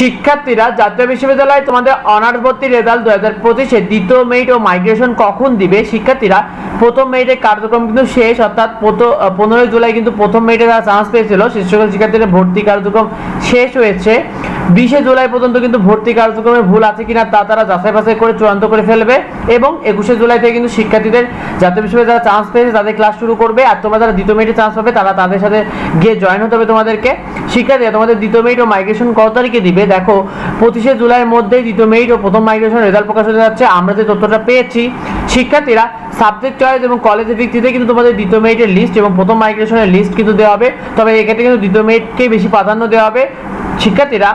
শিক্ষার্থীরা জাতীয় বিশ্ববিদ্যালয়ে তোমাদের অনার্স ভর্তি রেজাল্ট দু হাজার পঁচিশে দ্বিতীয় মেরিট ও মাইগ্রেশন কখন দিবে? শিক্ষার্থীরা প্রথম মেরিটের কার্যক্রম কিন্তু শেষ, অর্থাৎ পনেরোই জুলাই কিন্তু প্রথম মেরিটে তারা চান্স পেয়েছিল। শীর্ষ শিক্ষার্থীদের ভর্তি কার্যক্রম শেষ হয়েছে। বিশে জুলাই পর্যন্ত কিন্তু ভর্তি কার্যক্রমে ভুল আছে কিনা তা তারা যাচাই বাছাই করে চূড়ান্ত করে ফেলবে এবং একুশে জুলাই থেকে কিন্তু শিক্ষার্থীদের জাতীয় বিশ্ববিদ্যালয়ে যারা চান্স পেয়েছে, তাদের ক্লাস শুরু করবে। আর তোমরা যারা দ্বিতীয় মেরিটে চান্স পাবে, তারা তাদের সাথে গিয়ে জয়েন হতে হবে তোমাদেরকে। শিক্ষার্থীরা, তোমাদের দ্বিতীয় মেরিট ও মাইগ্রেশন কত তারিখে দিবে? দেখো, পঁচিশে জুলাইয়ের মধ্যেই দ্বিতীয় মেরিট ও প্রথম মাইগ্রেশন রেজাল্ট প্রকাশ হতে যাচ্ছে। আমরা যে তথ্যটা পেয়েছি, শিক্ষার্থীরা সাবজেক্ট চয়েস এবং কলেজের ভিত্তিতে কিন্তু তোমাদের দ্বিতীয় মেরিটের লিস্ট এবং প্রথম মাইগ্রেশনের লিস্ট কিন্তু দেওয়া হবে। তবে এক্ষেত্রে কিন্তু দ্বিতীয় মেরিটকেই বেশি প্রাধান্য দেওয়া হবে? শিক্ষার্থীরা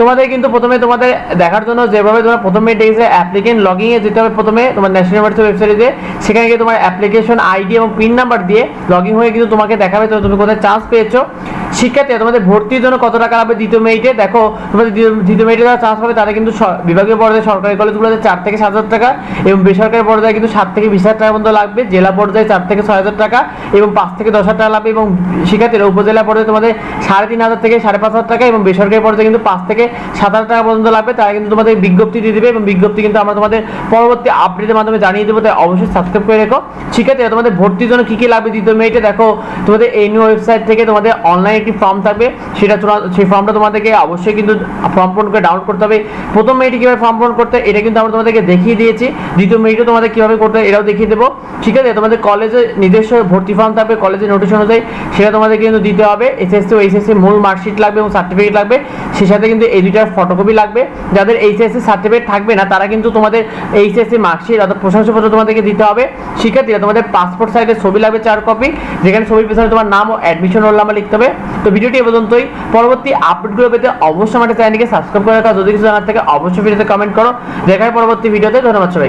তোমাদের কিন্তু প্রথমে তোমাদের দেখার জন্য যেভাবে তোমার প্রথমে ডেজে অ্যাপ্লিকেন্ট লগইং এ যেতে হবে, প্রথমে তোমার ন্যাশনাল ইউনিভার্সিটি ওয়েবসাইটে সেখানে গিয়ে তোমার অ্যাপ্লিকেশন আইডি এবং পিন নাম্বার দিয়ে লগইন হয়ে কিন্তু তোমাকে দেখাবে তো তুমি কোথায় চান্স পেয়েছ। শিক্ষার্থীরা তোমাদের ভর্তির জন্য কত টাকা লাগবে দ্বিতীয় মেরিটে? দেখো, তোমাদের দ্বিতীয়- মেরিটে যারা চান্স পাবে, তারা কিন্তু বিভাগীয় পর্যায়ে সরকারি কলেজগুলোতে চার থেকে সাত হাজার টাকা এবং বেসরকারি পর্যায়ে কিন্তু সাত থেকে বিশ হাজার টাকা পর্যন্ত লাগবে। জেলা পর্যায়ে চার থেকে ছয় হাজার টাকা এবং পাঁচ থেকে দশ হাজার টাকা লাগবে এবং শিক্ষার্থীরা উপজেলা পর্যায়ে তোমাদের সাড়ে তিন হাজার থেকে সাড়ে পাঁচ হাজার টাকা এবং বেসরকারি পর্যায়ে কিন্তু পাঁচ থেকে সাত হাজার টাকা পর্যন্ত লাগবে। তারা কিন্তু তোমাদের বিজ্ঞপ্তি দিয়ে দিবে এবং বিজ্ঞপ্তি কিন্তু আমরা তোমাদের পরবর্তী আপডেটের মাধ্যমে জানিয়ে দেবো। তাই অবশ্যই সাবস্ক্রাইব করে রেখো। শিক্ষার্থীরা, তোমাদের ভর্তির জন্য কী কী লাগবে দ্বিতীয় মেয়েটে দেখো, তোমাদের এই নিউ ওয়েবসাইট থেকে তোমাদের অনলাইন ফর্ম থাকবে, সেটা সেই ফর্মটা তোমাদেরকে অবশ্যই কিন্তু ফর্ম পূরণ করে ডাউনলোড করতে হবে। প্রথম মেরিটে কীভাবে ফর্ম পূরণ করতে, এটা কিন্তু আমরা তোমাদেরকে দেখিয়ে দিয়েছি। দ্বিতীয় মেরিটে তোমাদের কীভাবে করতে, এটাও দেখিয়ে দেবো। ঠিক আছে, তোমাদের কলেজে নিজস্ব ভর্তি ফর্ম থাকবে কলেজের নোটিশ অনুযায়ী সেটা তোমাদের কিন্তু দিতে হবে। এসএসসি ও এইচএসসি মূল মার্কশিট লাগবে এবং সার্টিফিকেট লাগবে। সে সাথে কিন্তু এই দুইটার ফটোকপি লাগবে। যাদের এইচএসসি সার্টিফিকেট থাকবে না, তারা কিন্তু তোমাদের এইচএসসি মার্কশিট অর্থাৎ প্রশংসাপত্র তোমাদেরকে দিতে হবে। শিক্ষার্থীরা, তোমাদের পাসপোর্ট সাইজের ছবি লাগবে চার কপি যেখানে ছবির পেছনে তোমার নাম ও অ্যাডমিশন রোল নাম্বার লিখতে হবে। তো ভিডিওটি এ পর্যন্তই। পরবর্তী আপডেটগুলো পেতে অবশ্যই আমাদের চ্যানেলকে সাবস্ক্রাইব করে রাখা। যদি কিছু জানার থাকে, অবশ্যই ভিডিওতে কমেন্ট করো। দেখার পরবর্তী ভিডিওতে ধন্যবাদ সবাই